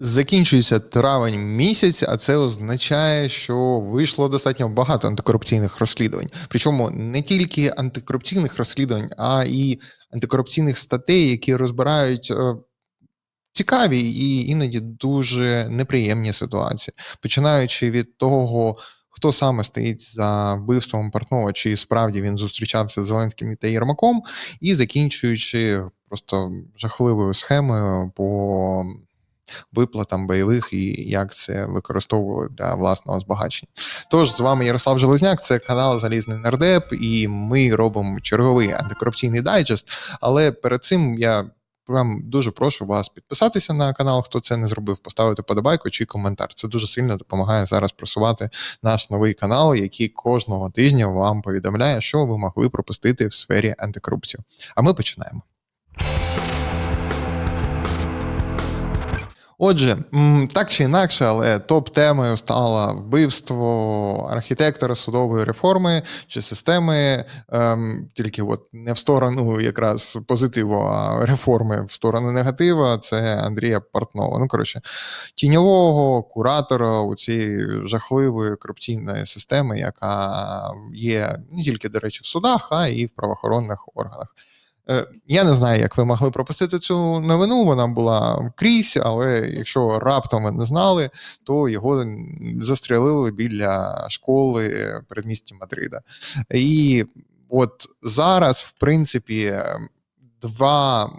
Закінчується травень місяць, а це означає, що вийшло достатньо багато антикорупційних розслідувань. Причому не тільки антикорупційних розслідувань, а і антикорупційних статей, які розбирають е, цікаві і іноді дуже неприємні ситуації, починаючи від того. Хто саме стоїть за вбивством Портнова, чи справді він зустрічався з Зеленським та Єрмаком, і закінчуючи просто жахливою схемою по виплатам бойових і як це використовували для власного збагачення. Тож з вами Ярослав Железняк, це канал Залізний Нардеп, і ми робимо черговий антикорупційний дайджест. Але перед цим я. Вам дуже прошу вас підписатися на канал, хто це не зробив, поставити подобайку чи коментар. Це дуже сильно допомагає зараз просувати наш новий канал, який кожного тижня вам повідомляє, що ви могли пропустити в сфері антикорупції. А ми починаємо. Отже, так чи інакше, але топ-темою стало вбивство архітектора судової реформи чи системи, ем, тільки от не в сторону якраз позитиву, а реформи в сторону негатива. Це Андрія Портнова. Ну коротше, тіньового куратора у цієї жахливої корупційної системи, яка є не тільки, до речі, в судах, а і в правоохоронних органах. Е, я не знаю, як ви могли пропустити цю новину. Вона була крізь, але якщо раптом ви не знали, то його застрелили біля школи передмісті Мадрида. І от зараз, в принципі, два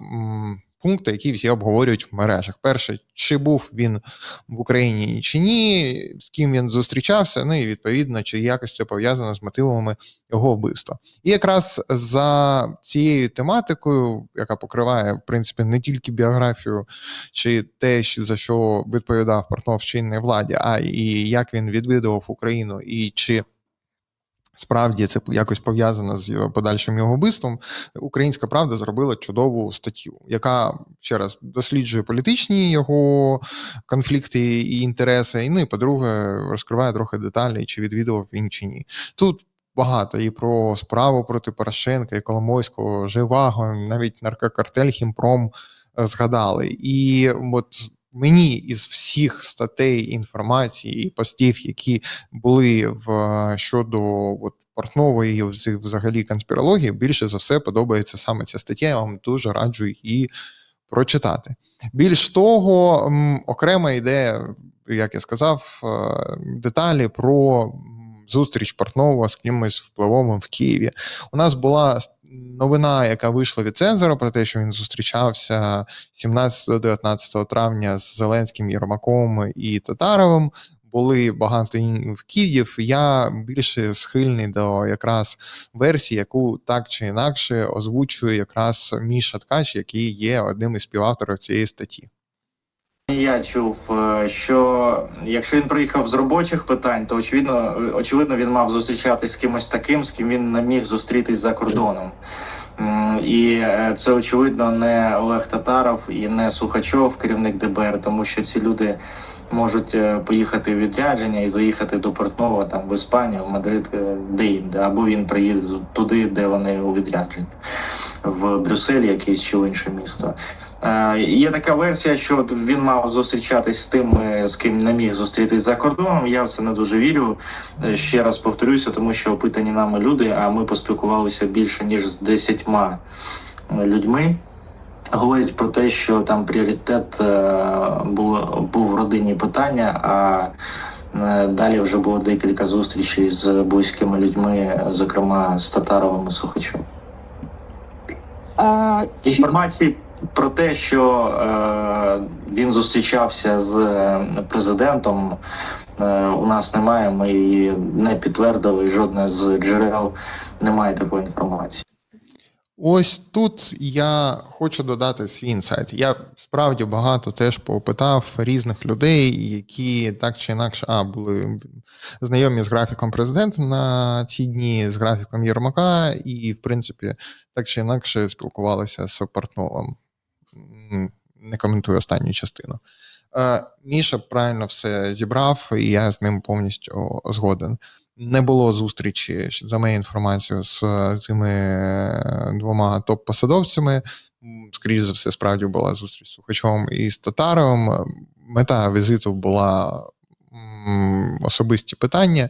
пункти, які всі обговорюють в мережах. Перше, чи був він в Україні чи ні, з ким він зустрічався, ну і відповідно, чи якось це пов'язано з мотивами його вбивства. І якраз за цією тематикою, яка покриває в принципі не тільки біографію, чи те, за що відповідав Портнов в чинній владі, а і як він відвідував Україну, і чи Справді це якось пов'язано з подальшим його вбивством. Українська правда зробила чудову статтю, яка ще раз досліджує політичні його конфлікти і інтереси. І ну і по-друге, розкриває трохи деталі, чи відвідував він чи ні. Тут багато і про справу проти Порошенка, і Коломойського, Живаго, навіть наркокартель Хімпром згадали. І от мені із всіх статей інформації і постів, які були в щодо от, портнової взагалі конспірології, більше за все подобається саме ця стаття. Я вам дуже раджу її прочитати. Більш того, окрема ідея, як я сказав, е, деталі про зустріч Портнова з кимось впливовим в Києві. У нас була новина, яка вийшла від цензора, про те, що він зустрічався 17-19 травня з Зеленським Єрмаком і Татаровим. Були багато вкидів. Я більше схильний до якраз версії, яку так чи інакше озвучує якраз Міша Ткач, який є одним із співавторів цієї статті. Я чув, е, що якщо він приїхав з робочих питань, то очевидно, очевидно, він мав зустрічатись з кимось таким, з ким він не міг зустрітись за кордоном. І е, це очевидно не Олег Татаров і не Сухачов, керівник ДБР, тому що ці люди можуть е, поїхати в відрядження і заїхати до Портнова там в Іспанію, в Мадрид, де-інде, або він приїде туди, де вони у відрядженні, в Брюссель, якесь чи в інше місто. Е, є така версія, що він мав зустрічатись з тим, з ким не міг зустрітись за кордоном. Я в це не дуже вірю. Е, ще раз повторюся, тому що опитані нами люди, а ми поспілкувалися більше ніж з десятьма е, людьми. Говорять про те, що там пріоритет був був в родині питання. а Далі вже було декілька зустрічей з близькими людьми, зокрема з Татаровим і Сухачем. Інформації про те, що е, він зустрічався з е, президентом, е, у нас немає. Ми її не підтвердили. Жодне з джерел немає такої інформації. Ось тут я хочу додати свій інсайт. Я справді багато теж попитав різних людей, які так чи інакше а, були знайомі з графіком президента на ці дні, з графіком Єрмака, і, в принципі, так чи інакше спілкувалися з Портновим не коментую останню частину. Е, Міша правильно все зібрав, і я з ним повністю згоден. Не було зустрічі за моєю інформацією з цими двома топ-посадовцями. Скоріше за все, справді була зустріч з Сухачом і з Татаровим. мета візиту була особисті питання.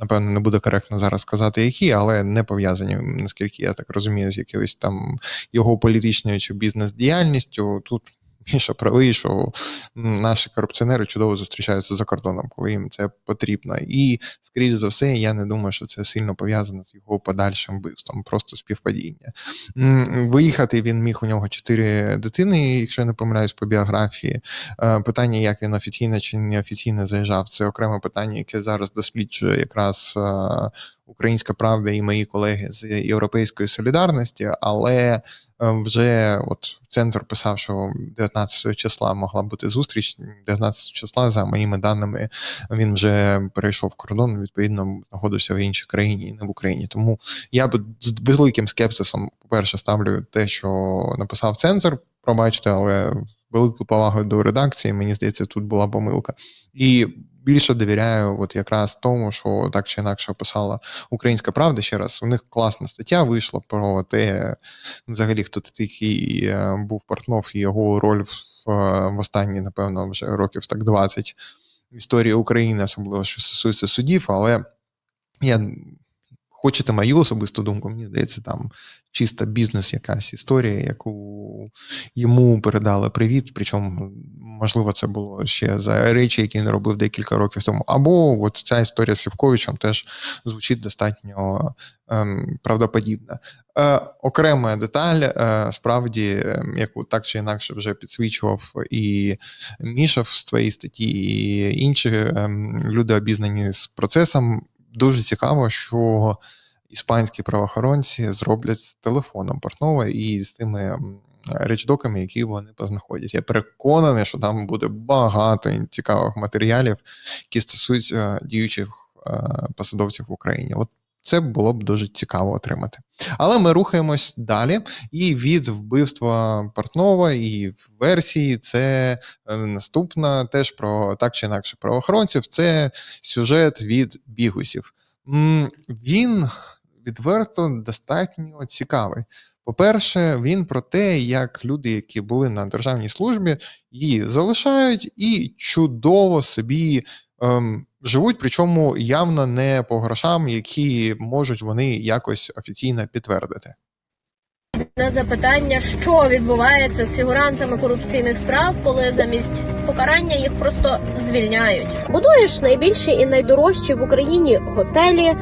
Напевно, не буде коректно зараз сказати, які, але не пов'язані, наскільки я так розумію, з якоюсь там його політичною чи бізнес-діяльністю. Тут Міша правий, що наші корупціонери чудово зустрічаються за кордоном, коли їм це потрібно. І, скоріш за все, я не думаю, що це сильно пов'язано з його подальшим вбивством, просто співпадіння. Виїхати він міг у нього чотири дитини, якщо я не помиляюсь по біографії. Е, Питання, як він офіційно чи неофіційно заїжджав, це окреме питання, яке зараз досліджує якраз е, Українська Правда і мої колеги з Європейської солідарності, але вже от цензор писав, що 19 числа могла бути зустріч. 19 числа, за моїми даними, він вже перейшов кордон. Відповідно, знаходився в іншій країні, не в Україні. Тому я б з великим скепсисом, по-перше, ставлю те, що написав цензор. Пробачте, але велику повагу до редакції, мені здається, тут була помилка. І більше довіряю, от якраз тому, що так чи інакше описала Українська Правда. Ще раз, у них класна стаття вийшла про те, взагалі, хто такий е, був Портнов і його роль в, в останні, напевно, вже років так 20 в історії України, особливо що стосується судів, але я. Хочете мою особисту думку, мені здається, там чиста бізнес, якась історія, яку йому передали привіт. Причому, можливо, це було ще за речі, які він робив декілька років тому. Або от ця історія з Сівковичем теж звучить достатньо ем, правдоподібно. Е, окрема деталь, е, справді, ем, яку так чи інакше вже підсвічував і Міша в своїй статті, і інші ем, люди обізнані з процесом. Дуже цікаво, що іспанські правоохоронці зроблять з телефоном Портнова і з тими речдоками, які вони познаходять. Я переконаний, що там буде багато цікавих матеріалів, які стосуються діючих е, посадовців в Україні. От це було б дуже цікаво отримати. Але ми рухаємось далі. І від вбивства Портнова і версії це е, наступна теж про так чи інакше правоохоронців. Це сюжет від бігусів. Він відверто достатньо цікавий. По-перше, він про те, як люди, які були на державній службі, її залишають і чудово собі ем, живуть, причому явно не по грошам, які можуть вони якось офіційно підтвердити. на запитання, що відбувається з фігурантами корупційних справ, коли замість покарання їх просто звільняють. Будуєш найбільші і найдорожчі в Україні готелі,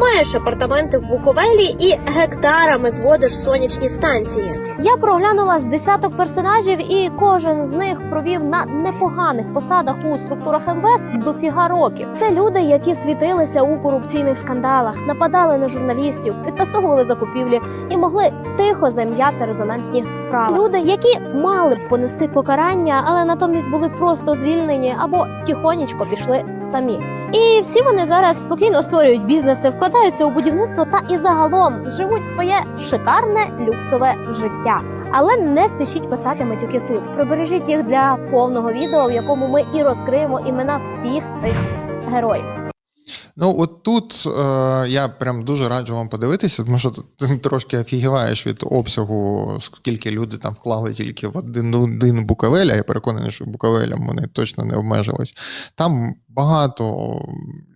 маєш апартаменти в Буковелі і гектарами зводиш сонячні станції. Я проглянула з десяток персонажів, і кожен з них провів на непоганих посадах у структурах МВС дофіга років. Це люди, які світилися у корупційних скандалах, нападали на журналістів, підтасовували закупівлі і могли тихо зам'яти резонансні справи. Люди, які мали б понести покарання, але натомість були просто звільнені або тихонечко пішли самі. І всі вони зараз спокійно створюють бізнеси, вкладаються у будівництво та і загалом живуть своє шикарне люксове життя. Але не спішіть писати матюки тут. Прибережіть їх для повного відео, в якому ми і розкриємо імена всіх цих героїв. Ну, от тут е, я прям дуже раджу вам подивитися, тому що ти трошки офігіваєш від обсягу, скільки люди там вклали тільки в один, один Буковель, а я переконаний, що Буковелям вони точно не обмежились. Там багато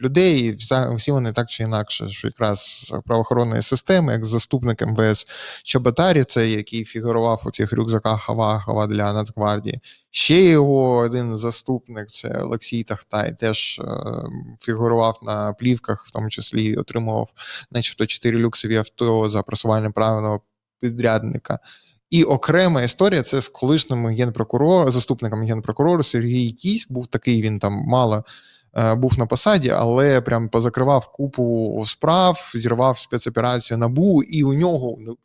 людей, всі вони так чи інакше, що якраз правоохоронної системи, як заступник МВС Чоботарі, це який фігурував у цих рюкзаках Авахова для Нацгвардії. Ще його один заступник, це Олексій Тахтай, теж е, фігурував на плівках, в тому числі отримував, начебто, чотири люксові авто за просування правильного підрядника. І окрема історія це з колишнім генпрокурором, заступником генпрокурора Сергій Кісь. Був такий, він там мало е, був на посаді, але прям позакривав купу справ, зірвав спецоперацію НАБУ, і у нього ну,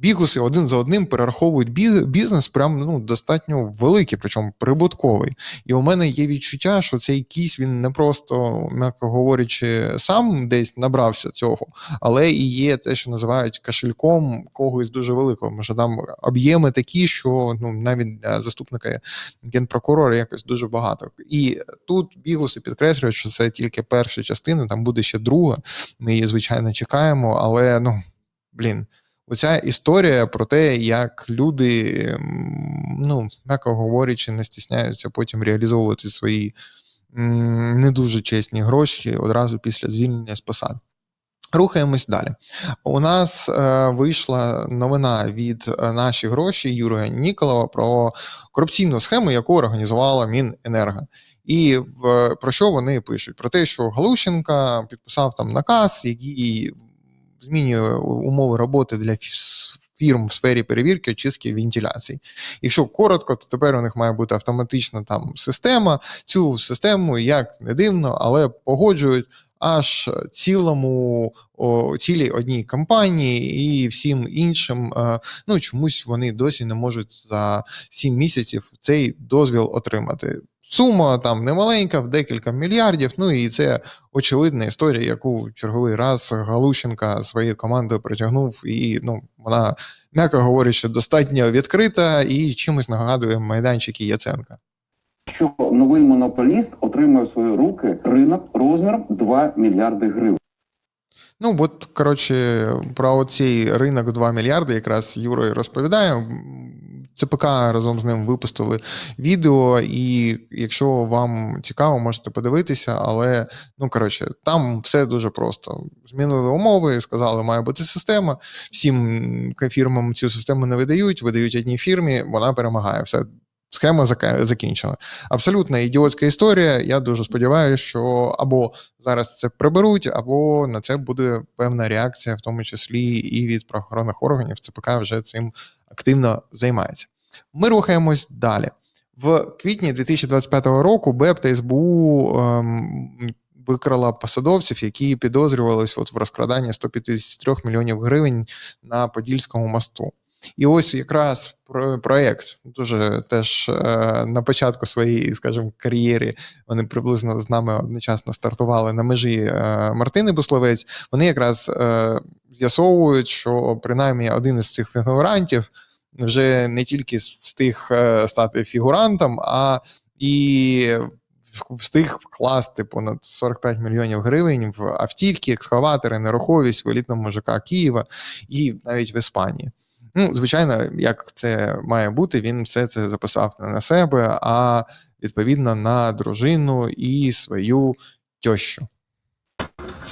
бігуси один за одним перераховують бі- бізнес прям ну, достатньо великий, причому прибутковий. І у мене є відчуття, що цей кісь він не просто, м'яко говорячи, сам десь набрався цього, але і є те, що називають кошельком когось дуже великого. Може, там об'єми такі, що ну навіть для заступника генпрокурора якось дуже багато. І тут бігуси підкреслюють, що це тільки перша частина, там буде ще друга. Ми її звичайно чекаємо, але ну блін. Оця історія про те, як люди, ну, м'яко говорячи, не стісняються потім реалізовувати свої не дуже чесні гроші одразу після звільнення з посад. Рухаємось далі. У нас е, вийшла новина від е, наші гроші Юрія Ніколова про корупційну схему, яку організувала Міненерго. І в, про що вони пишуть? Про те, що Галущенка підписав там наказ, який змінює умови роботи для фірм в сфері перевірки очистки вентиляції. Якщо коротко, то тепер у них має бути автоматична там система. Цю систему, як не дивно, але погоджують аж цілому о, цілій одній компанії і всім іншим. е, Ну чомусь вони досі не можуть за 7 місяців цей дозвіл отримати. Сума там немаленька, в декілька мільярдів. Ну і це очевидна історія, яку черговий раз Галущенка своєю командою притягнув, і ну вона, м'яко говорячи, достатньо відкрита і чимось нагадує майданчики Яценка. що новий монополіст отримує в свої руки ринок розміром 2 мільярди гривень. Ну, от, коротше, про цей ринок 2 мільярди якраз Юра і розповідає. ЦПК разом з ним випустили відео, і якщо вам цікаво, можете подивитися, але ну коротше, там все дуже просто. Змінили умови, сказали, має бути система. Всім фірмам цю систему не видають, видають одній фірмі, вона перемагає. Все, схема закінчена. Абсолютно ідіотська історія. Я дуже сподіваюся, що або зараз це приберуть, або на це буде певна реакція, в тому числі і від правоохоронних органів. ЦПК вже цим активно займається. Ми рухаємось далі. В квітні 2025 року БЕП та СБУ ем, викрала посадовців, які підозрювались от в розкраданні 153 мільйонів гривень на Подільському мосту. І ось якраз про- проект дуже теж е, на початку своєї, скажімо, кар'єри вони приблизно з нами одночасно стартували на межі е, Мартини Бусловець. Вони якраз е, з'ясовують, що принаймні один із цих фігурантів вже не тільки встиг стати фігурантом, а і встиг вкласти понад 45 мільйонів гривень в автівки, екскаватори, нерухомість в елітному ЖК Києва і навіть в Іспанії. Ну, звичайно, як це має бути, він все це записав не на себе, а відповідно на дружину і свою тещу.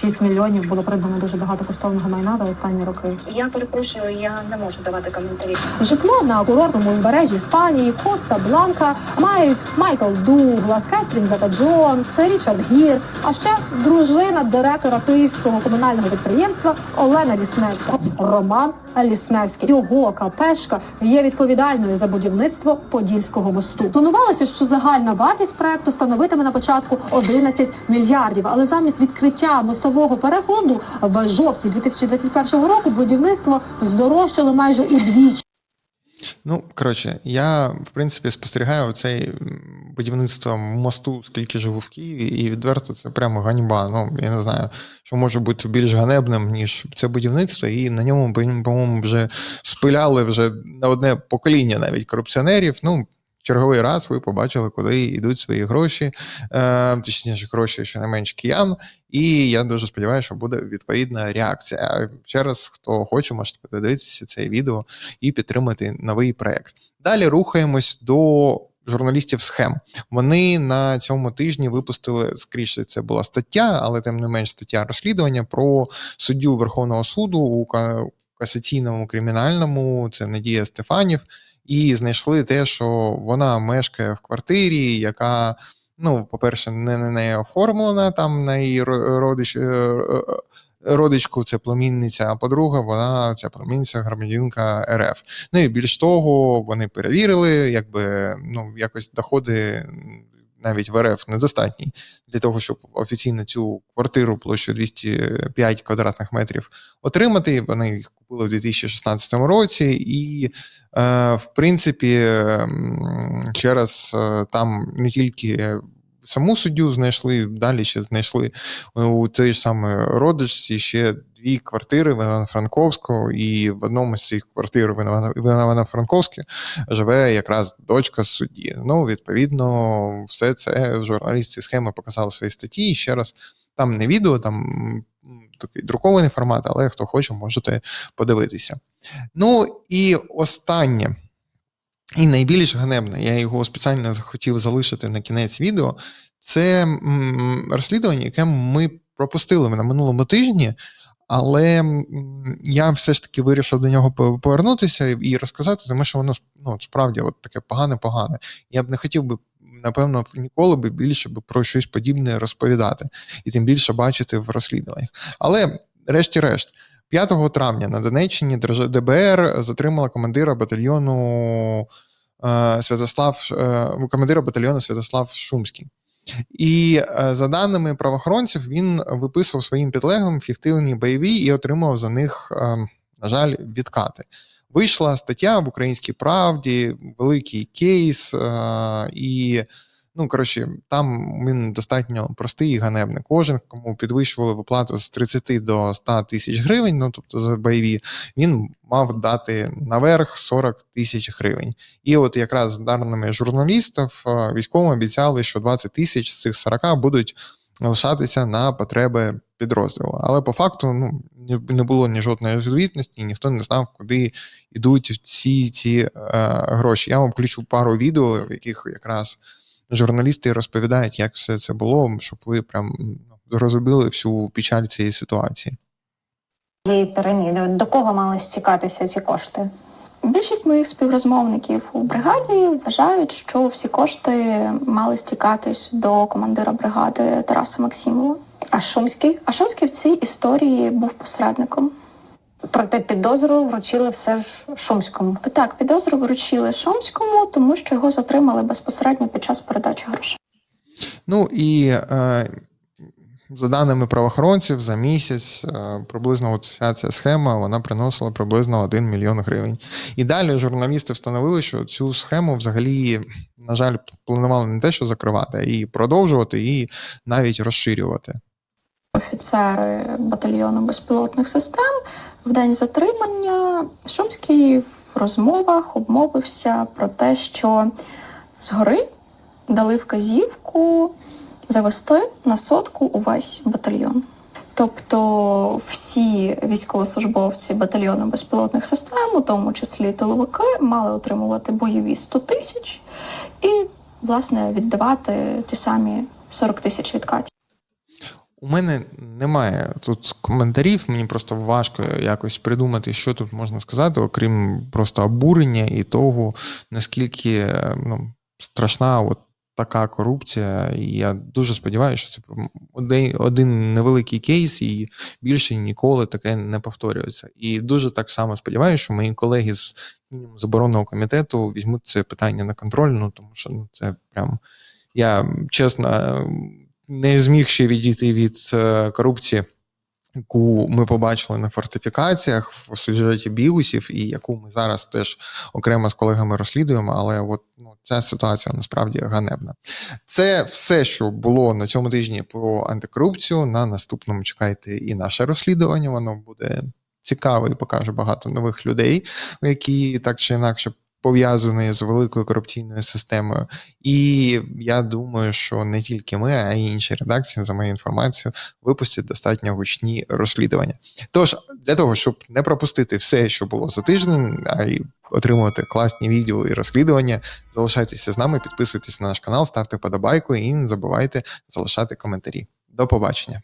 6 мільйонів було придбано дуже багато коштовного майна за останні роки. Я перепрошую, я не можу давати коментарі. Житло на курортному узбережжі Іспанії, Коста Бланка мають Майкл Дуглас, Кетрін Зета Джонс, Річард Гір, а ще дружина директора київського комунального підприємства Олена Лісневська. Роман Лісневський. Його капешка є відповідальною за будівництво Подільського мосту. Планувалося, що загальна вартість проекту становитиме на початку 11 мільярдів, але замість відкриття мостового переходу в жовтні 2021 року будівництво здорожчало майже удвічі. Ну, коротше, я в принципі спостерігаю цей будівництво мосту, скільки живу в Києві, і відверто це прямо ганьба. Ну, я не знаю, що може бути більш ганебним, ніж це будівництво, і на ньому, по- по-моєму, вже спиляли вже на одне покоління навіть корупціонерів. Ну, черговий раз ви побачили, куди йдуть свої гроші, е, точніше, гроші щонайменш киян. І я дуже сподіваюся, що буде відповідна реакція. Ще раз, хто хоче, можете подивитися це відео і підтримати новий проект. Далі рухаємось до журналістів схем. Вони на цьому тижні випустили скоріше, це була стаття, але тим не менш стаття розслідування про суддю Верховного суду у касаційному кримінальному. Це Надія Стефанів. І знайшли те, що вона мешкає в квартирі, яка, ну, по-перше, не не, не оформлена, там на її родич, е, е, родичку, це племінниця, а по-друге, вона ця племінниця громадянка РФ. Ну і більш того, вони перевірили, якби ну якось доходи навіть в РФ недостатні для того, щоб офіційно цю квартиру площею 205 квадратних метрів отримати. Вони їх купили в 2016 році, і е, в принципі, раз е, там не тільки. Саму суддю знайшли, далі ще знайшли у цій ж саме родичці ще дві квартири в Івано-Франковську, і в одному з цих квартир в Івано- в Івано-Франковську живе якраз дочка судді. Ну, відповідно, все це журналісти схеми показали в своїй статті. І ще раз, там не відео, там такий друкований формат, але хто хоче, можете подивитися. Ну і останнє. І найбільш ганебне, я його спеціально захотів залишити на кінець відео. Це розслідування, яке ми пропустили на минулому тижні, але я все ж таки вирішив до нього повернутися і розказати, тому що воно ну, справді от таке погане-погане. Я б не хотів би, напевно, ніколи би більше би про щось подібне розповідати, і тим більше бачити в розслідуваннях. Але, решті-решт, 5 травня на Донеччині ДБР затримала командира батальйону е, Святослав, е, командира батальйону Святослав Шумський. І е, за даними правоохоронців, він виписував своїм підлеглим фіктивні бойові і отримав за них, на жаль, відкати. Вийшла стаття в Українській правді, великий кейс, і ну коротше, там він достатньо простий і ганебний. Кожен, кому підвищували виплату з 30 до 100 тисяч гривень, ну тобто за бойові, він мав дати наверх 40 тисяч гривень. І от якраз даними журналістів, е, військовим обіцяли, що 20 тисяч з цих 40 будуть лишатися на потреби підрозділу. Але по факту ну, не було ні жодної звітності, ніхто не знав, куди йдуть всі ці е, гроші. Я вам включу пару відео, в яких якраз журналісти розповідають, як все це було, щоб ви прям ну, розуміли всю печаль цієї ситуації. цієї піраміди? До кого мали стікатися ці кошти? Більшість моїх співрозмовників у бригаді вважають, що всі кошти мали стікатись до командира бригади Тараса Максимова. А Шумський? А Шумський в цій історії був посередником. Проте підозру вручили все ж Шумському. Так, підозру вручили Шумському, тому що його затримали безпосередньо під час передачі грошей. Ну і е, за даними правоохоронців, за місяць е, приблизно от вся ця схема вона приносила приблизно 1 мільйон гривень. І далі журналісти встановили, що цю схему взагалі, на жаль, планували не те, що закривати, а і продовжувати, і навіть розширювати. Офіцери батальйону безпілотних систем в день затримання Шумський в розмовах обмовився про те, що згори дали вказівку завести на сотку увесь батальйон. Тобто всі військовослужбовці батальйону безпілотних систем, у тому числі тиловики, мали отримувати бойові 100 тисяч і, власне, віддавати ті самі 40 тисяч відкатів. У мене немає тут коментарів, мені просто важко якось придумати, що тут можна сказати, окрім просто обурення і того, наскільки е, ну, страшна от така корупція. І я дуже сподіваюся, що це один, невеликий кейс, і більше ніколи таке не повторюється. І дуже так само сподіваюся, що мої колеги з заборонного комітету візьмуть це питання на контроль, ну тому що ну, це прям я чесно не зміг ще відійти від е, корупції, яку ми побачили на фортифікаціях в сюжеті бігусів, і яку ми зараз теж окремо з колегами розслідуємо. Але от ну, ця ситуація насправді ганебна. Це все, що було на цьому тижні про антикорупцію. На наступному чекайте і наше розслідування. Воно буде цікаве і покаже багато нових людей, які так чи інакше пов'язаний з великою корупційною системою. І я думаю, що не тільки ми, а й інші редакції, за моєю інформацією, випустять достатньо гучні розслідування. Тож, для того, щоб не пропустити все, що було за тиждень, а й отримувати класні відео і розслідування, залишайтеся з нами, підписуйтесь на наш канал, ставте подобайку і не забувайте залишати коментарі. До побачення.